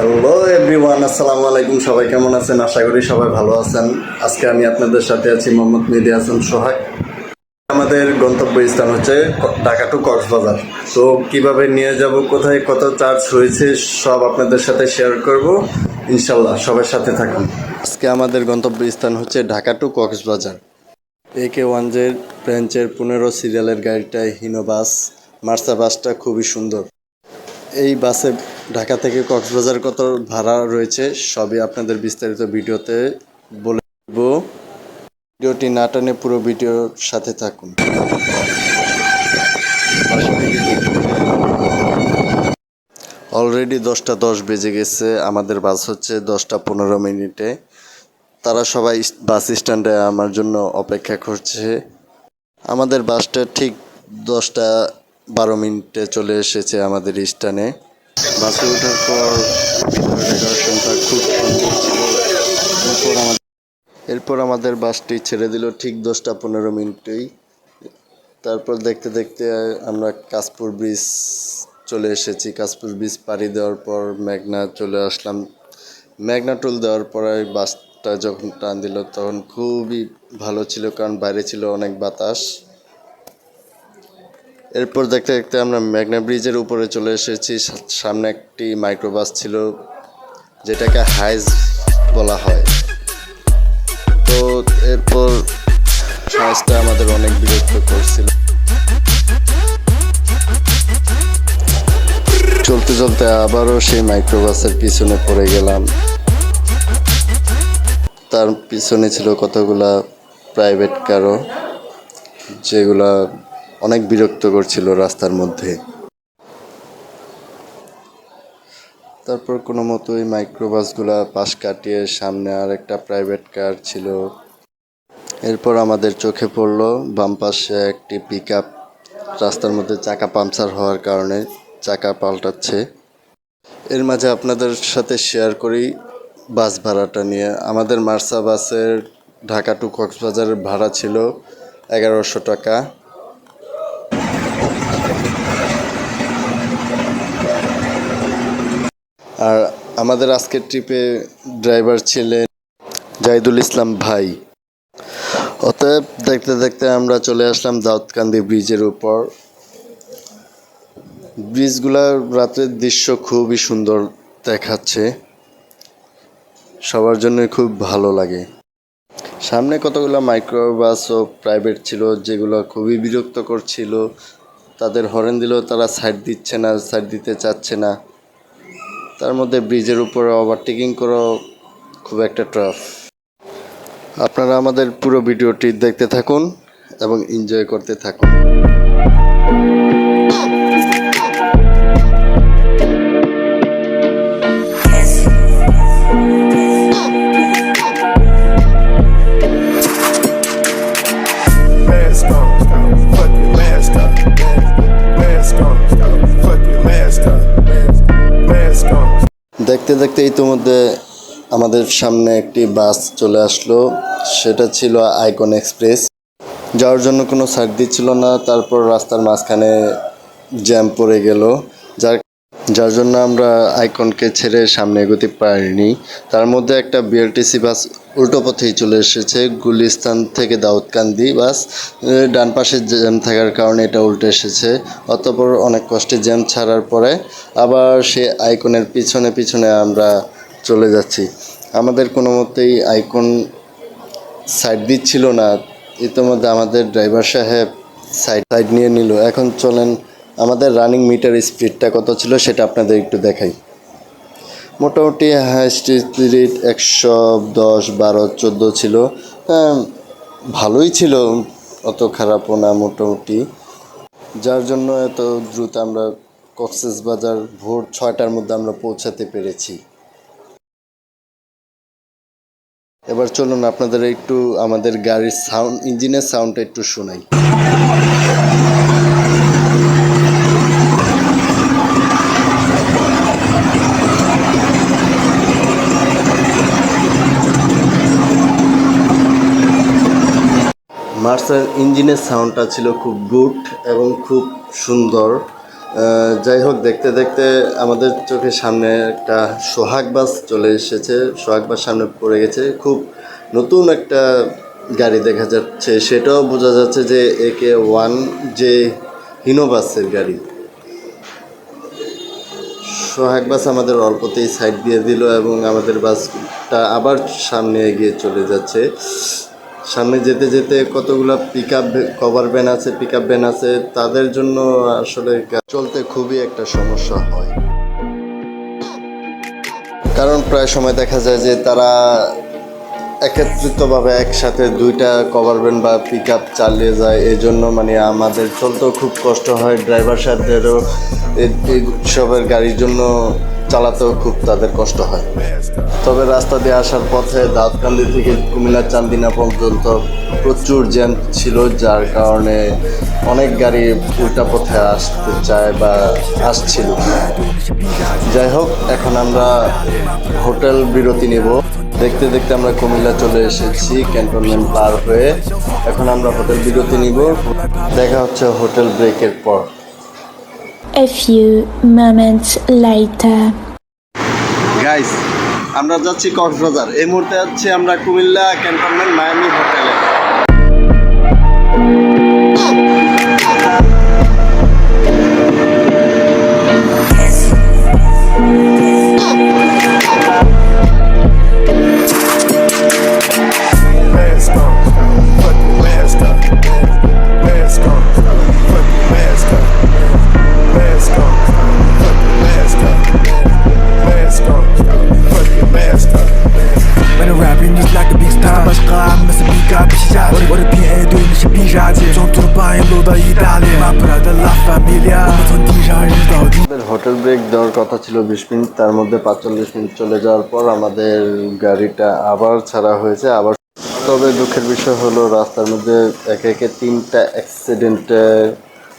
Hello everyone আসসালামু আলাইকুম সবাই কেমন আছেন? আশা করি সবাই ভালো আছেন। আজকে আমি আপনাদের সাথে আছি মোহাম্মদ মেহেদি হাসান সোহাগ। আমাদের গন্তব্য স্থান হচ্ছে ঢাকা টু কক্সবাজার। তো কীভাবে নিয়ে যাব, কোথায় কত চার্জ হয়েছে সব আপনাদের সাথে শেয়ার করব। ইনশাল্লাহ সবার সাথে থাকুন। আজকে আমাদের গন্তব্য স্থান হচ্ছে Dhaka to Cox's Bazar. A K one Z ব্রাঞ্চের পনেরো সিরিয়ালের গাড়িটা হিনো বাস মার্সা বাসটা খুবই সুন্দর। এই বাসে ঢাকা থেকে কক্সবাজার কত ভাড়া রয়েছে, সবই আপনাদের বিস্তারিত ভিডিওতে বলে দেব। ভিডিওটি না টানে পুরো ভিডিওর সাথে থাকুন। অলরেডি দশটা দশ বেজে গেছে, আমাদের বাস হচ্ছে দশটা পনেরো মিনিটে। তারা সবাই বাস স্ট্যান্ডে আমার জন্য অপেক্ষা করছে। আমাদের বাসটা ঠিক দশটা বারো মিনিটে চলে এসেছে আমাদের স্ট্যান্ডে। বাসে ওঠার পর খুব সুন্দর ছিল। এরপর আমাদের এরপর আমাদের বাসটি ছেড়ে দিল ঠিক দশটা পনেরো মিনিটেই। তারপর দেখতে দেখতে আমরা কাশপুর ব্রিজ চলে এসেছি। কাশপুর ব্রিজ পাড়ি দেওয়ার পর মেঘনা চলে আসলাম। মেঘনা টোল দেওয়ার পরে বাসটা যখন টান দিল, তখন খুবই ভালো ছিল কারণ বাইরে ছিল অনেক বাতাস। এরপর দেখতে দেখতে আমরা মেঘনা ব্রিজের উপরে চলে এসেছি। সামনে একটি মাইক্রোবাস ছিল, যেটাকে হাইজ বলা হয়। তো এরপর হাইজটা আমাদের অনেক বিরক্ত করছিল। চলতে চলতে আবারও সেই মাইক্রোবাসের পিছনে পড়ে গেলাম। তার পিছনে ছিল কতগুলা প্রাইভেট কারও, যেগুলা অনেক বিরক্ত করছিল রাস্তার মধ্যে। তারপর কোনো মতো ওই মাইক্রোবাসগুলা পাশ কাটিয়ে সামনে আর একটা প্রাইভেট কার ছিল। এরপর আমাদের চোখে পড়ল, বাম পাশে একটি পিক রাস্তার মধ্যে চাকা পাংচার হওয়ার কারণে চাকা পাল্টাচ্ছে। এর মাঝে আপনাদের সাথে শেয়ার করি বাস ভাড়াটা নিয়ে। আমাদের মার্সা বাসের ঢাকা টু কক্সবাজারের ভাড়া ছিল এগারোশো টাকা। আর আমাদের আজকের ট্রিপে ড্রাইভার ছিলেন জাহিদুল ইসলাম ভাই। অতএব দেখতে দেখতে আমরা চলে আসলাম দাউদকান্দি ব্রিজের উপর। ব্রিজগুলার রাতের দৃশ্য খুবই সুন্দর দেখাচ্ছে। সবার জন্যই খুব ভালো লাগে। সামনে কতগুলো মাইক্রোবাস ও প্রাইভেট ছিল, যেগুলো খুবই বিরক্ত করছিল তাদের হরেন দিলেও তারা সাইড দিচ্ছে না সাইড দিতে চাচ্ছে না। তার মধ্যে ব্রিজের উপরে ওভারটেকিং করা খুব একটা টাফ আপনারা আমাদের পুরো ভিডিওটি দেখতে থাকুন এবং এনজয় করতে থাকুন। দেখতে দেখতে ইতিমধ্যে আমাদের সামনে একটি বাস চলে আসলো। সেটা ছিল আইকন এক্সপ্রেস। যাওয়ার জন্য কোনো সাইড দিচ্ছিল না। তারপর রাস্তার মাঝখানে জ্যাম পড়ে গেল। যার যার জন্য আমরা আইকনকে ছেড়ে সামনে এগোতে পারিনি। তার মধ্যে একটা বিআরটিসি বাস উল্টো পথেই চলে এসেছে, গুলিস্তান থেকে দাউদকান্দি বাস। ডান পাশে জ্যাম থাকার কারণে এটা উল্টে এসেছে, অতপর অনেক কষ্টে জ্যাম ছাড়ার পরে আবার সে আইকনের পিছনে পিছনে আমরা চলে যাচ্ছি। আমাদের কোনো মতেই আইকন সাইড দিচ্ছিল না, ইতিমধ্যে আমাদের ড্রাইভার সাহেব সাইড সাইড নিয়ে নিল। এখন চলেন আমাদের রানিং মিটার স্পিডটা কত ছিল সেটা আপনাদের একটু দেখাই। মোটামুটি হাইস্ট স্পিড একশো দশ বারো চোদ্দ ছিল। হ্যাঁ, ভালোই ছিল অত খারাপও না মোটামুটি। যার জন্য এত দ্রুত আমরা কক্সেস বাজার ভোর ছয়টার মধ্যে আমরা পৌঁছাতে পেরেছি। এবার চলুন আপনাদের একটু আমাদের গাড়ির সাউন্ড ইঞ্জিনের সাউন্ডটা একটু শোনাই। মার্সের ইঞ্জিনের সাউন্ডটা ছিল খুব গুড এবং খুব সুন্দর। যাই হোক, দেখতে দেখতে আমাদের চোখের সামনে একটা সোহাগ বাস চলে এসেছে। সোহাগ বাস সামনে পড়ে গেছে। খুব নতুন একটা গাড়ি দেখা যাচ্ছে। সেটাও বোঝা যাচ্ছে যে একে ওয়ান যে হিনো বাসের গাড়ি। সোহাগ বাস আমাদের অল্পতেই সাইড দিয়ে দিল এবং আমাদের বাসটা আবার সামনে এগিয়ে চলে যাচ্ছে। সামনে যেতে যেতে কতগুলো পিক আপ কভার ভ্যান আছে পিক আপ ভ্যান আছে, তাদের জন্য আসলে চলতে খুবই একটা সমস্যা হয়। কারণ প্রায় সময় দেখা যায় যে তারা একত্রিতভাবে একসাথে দুইটা কভার ভ্যান বা পিক আপ চালিয়ে যায়। এই জন্য মানে আমাদের চলতেও খুব কষ্ট হয়। ড্রাইভার সাহেবদেরও এই- এই সবের গাড়ির জন্য চালাতেও খুব তাদের কষ্ট হয়। তবে রাস্তা দিয়ে আসার পথে দাউদকান্দি থেকে কুমিল্লার চান্দিনা পর্যন্ত প্রচুর জ্যাম ছিল, যার কারণে অনেক গাড়ি উল্টা পথে আসতে চায় বা আসছিল। যাই হোক, এখন আমরা হোটেল বিরতি নেব। দেখতে দেখতে আমরা কুমিল্লা চলে এসেছি, ক্যান্টনমেন্ট পার হয়ে। এখন আমরা হোটেল বিরতি নিব। দেখা হচ্ছে হোটেল ব্রেকের পর। A few moments later. Guys আমরা যাচ্ছি কক্সবাজার এই মুহূর্তে যাচ্ছি আমরা কুমিল্লা ক্যান্টনমেন্ট মায়ামি হোটেলে ব্রেক দেওয়ার কথা ছিল বিশ মিনিট, তার মধ্যে পাঁচচল্লিশ মিনিট চলে যাওয়ার পর আমাদের গাড়িটা আবার ছাড়া হয়েছে, আবার তবে দুঃখের বিষয় হলো রাস্তার মধ্যে একে একে তিনটা অ্যাক্সিডেন্টে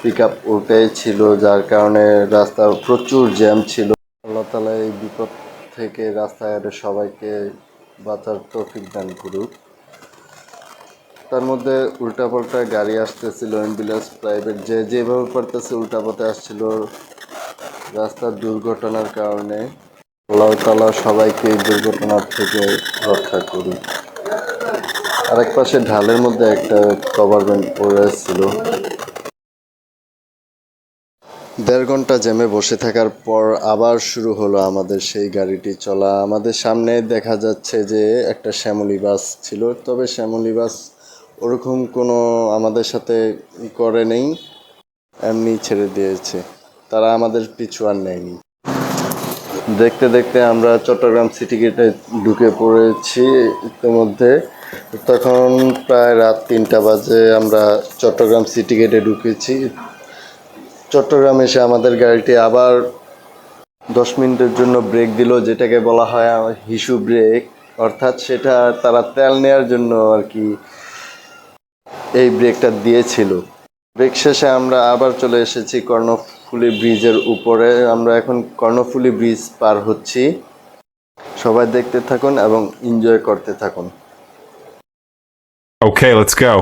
পিক আপ উল্টেই ছিল, যার কারণে রাস্তার প্রচুর জ্যাম ছিল। আল্লাহ তালা এই বিপদ থেকে রাস্তাঘাটে সবাইকে বাঁচার তৌফিক দান করুক। তার মধ্যে উল্টাপাল্টা গাড়ি আসতেছিল অ্যাম্বুলেন্স প্রাইভেট যে যেভাবে পারতেছে উল্টা পথে আসছিল। রাস্তার দুর্ঘটনার কারণে আল্লাহ তালা সবাইকে দুর্ঘটনার থেকে রক্ষা করুন আরেক পাশে ঢালের মধ্যে একটা গভর্নমেন্ট পড়ে ছিল। দেড় ঘণ্টা জ্যামে বসে থাকার পর আবার শুরু হলো আমাদের সেই গাড়িটি চলা। আমাদের সামনে দেখা যাচ্ছে যে একটা শ্যামলী বাস ছিল, তবে শ্যামলী বাস ওরকম কোনো আমাদের সাথে করে নেই, এমনি ছেড়ে দিয়েছে। তারা আমাদের পিছু আর নেয়নি। দেখতে দেখতে আমরা চট্টগ্রাম সিটি গেটে ঢুকে পড়েছি ইতিমধ্যে। তখন প্রায় রাত তিনটা বাজে আমরা চট্টগ্রাম সিটি গেটে ঢুকেছি। চট্টগ্রাম এসে আমাদের গাড়িটি আবার দশ মিনিটের জন্য ব্রেক দিল, যেটাকে বলা হয় হিসু ব্রেক অর্থাৎ সেটা তারা তেল নেয়ার জন্য আর কি এই ব্রেকটা দিয়েছিল। ব্রেক শেষে আমরা আবার চলে এসেছি কর্ণফুলি ব্রিজের উপরে। আমরা এখন কর্ণফুলি ব্রিজ পার হচ্ছি। সবাই দেখতে থাকুন এবং এনজয় করতে থাকুন। Okay, let's go.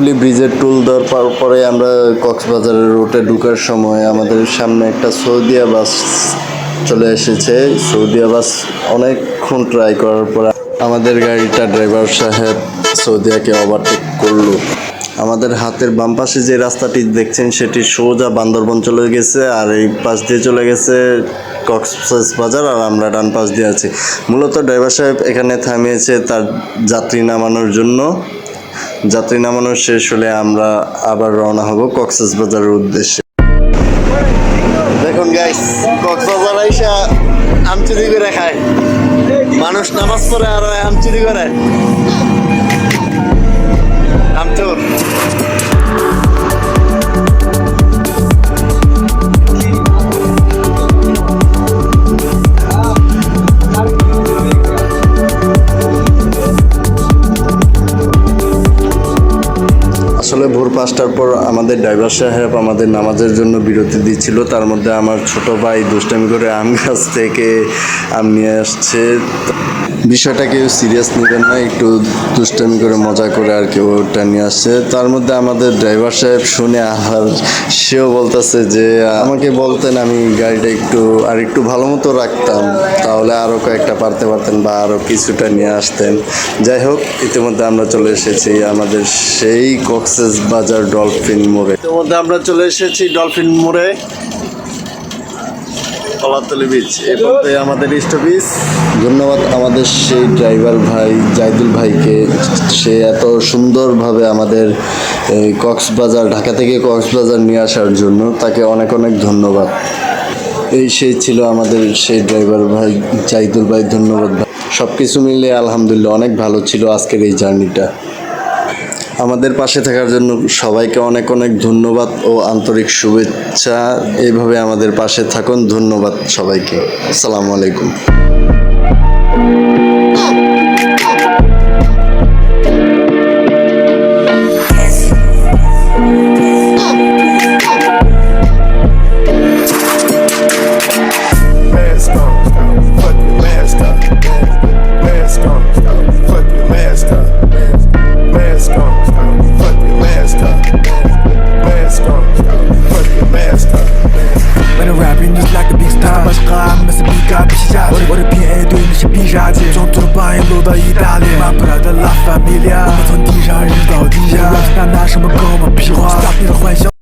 কর্ণফুলি ব্রিজের টুল দেওয়ার পর- পরে আমরা কক্সবাজারের রোডে ঢুকার সময় আমাদের সামনে একটা সৌদিয়া বাস চলে এসেছে। সৌদিয়া বাস অনেকক্ষণ ট্রাই করার পর আমাদের গাড়িটা ড্রাইভার সাহেব সৌদিয়াকে ওভারটেক করল। আমাদের হাতের বাম পাশে যে রাস্তাটি দেখছেন, সেটি সোজা বান্দরবন চলে গেছে আর এই পাশ দিয়ে চলে গেছে কক্সবাজার আর আমরা ডান পাশ দিয়ে আছি। মূলত ড্রাইভার সাহেব এখানে থামিয়েছে তার যাত্রী নামানোর জন্য। যাত্রী নামানো শেষ হলে আমরা আবার রওনা হব কক্সবাজারের উদ্দেশ্যে। দেখুন গাইস কক্সবাজার আইসা আমচুরি করে খায়। মানুষ নামাজ পড়ে আর আমচুরি করে। আমচুর আসলে ভোর পাঁচটার পর আমাদের ড্রাইভার সাহেব আমাদের নামাজের জন্য বিরতি দিচ্ছিল। তার মধ্যে আমার ছোট ভাই দুষ্টামি করে আম গাছ থেকে আম নিয়ে আসছে। বিষয়টা কেউ সিরিয়াস নেবেন না, একটু দুষ্টামি করে, মজা করে আর কেউ ওটা নিয়ে আসছে। তার মধ্যে আমাদের ড্রাইভার সাহেব শুনে আর সেও বলতেছে যে, আমাকে বলতেন আমি গাড়িটা একটু, আর একটু ভালো মতো রাখতাম, তাহলে আরও কয়েকটা পারতে পারতেন বা আরও কিছুটা নিয়ে আসতেন। যাই হোক, ইতিমধ্যে আমরা চলে এসেছি আমাদের সেই কক্সেস বাজার ডলফিন মোড়ে। ইতিমধ্যে আমরা চলে এসেছি ডলফিন মোড়ে। কলাতলি বিচ এ আমাদের স্টপিস ধন্যবাদ আমাদের সেই ড্রাইভার ভাই, জাইদুল ভাইকে। সে এত সুন্দরভাবে আমাদের কক্সবাজার, ঢাকা থেকে কক্সবাজার নিয়ে আসার জন্য তাকে অনেক অনেক ধন্যবাদ। এই সেই ছিল আমাদের সেই ড্রাইভার ভাই, জাইদুল ভাই, ধন্যবাদ ভাই। সব কিছু মিলে আলহামদুলিল্লাহ অনেক ভালো ছিল আজকের এই জার্নিটা আমাদের পাশে থাকার জন্য সবাইকে অনেক অনেক ধন্যবাদ ও আন্তরিক শুভেচ্ছা। এইভাবে আমাদের পাশে থাকুন। ধন্যবাদ সবাইকে। আসসালামু আলাইকুম। 意大利。买不了的拉法米利亚，我从地上扔到地下。那他拿什么跟我们屁话？傻逼的幻想。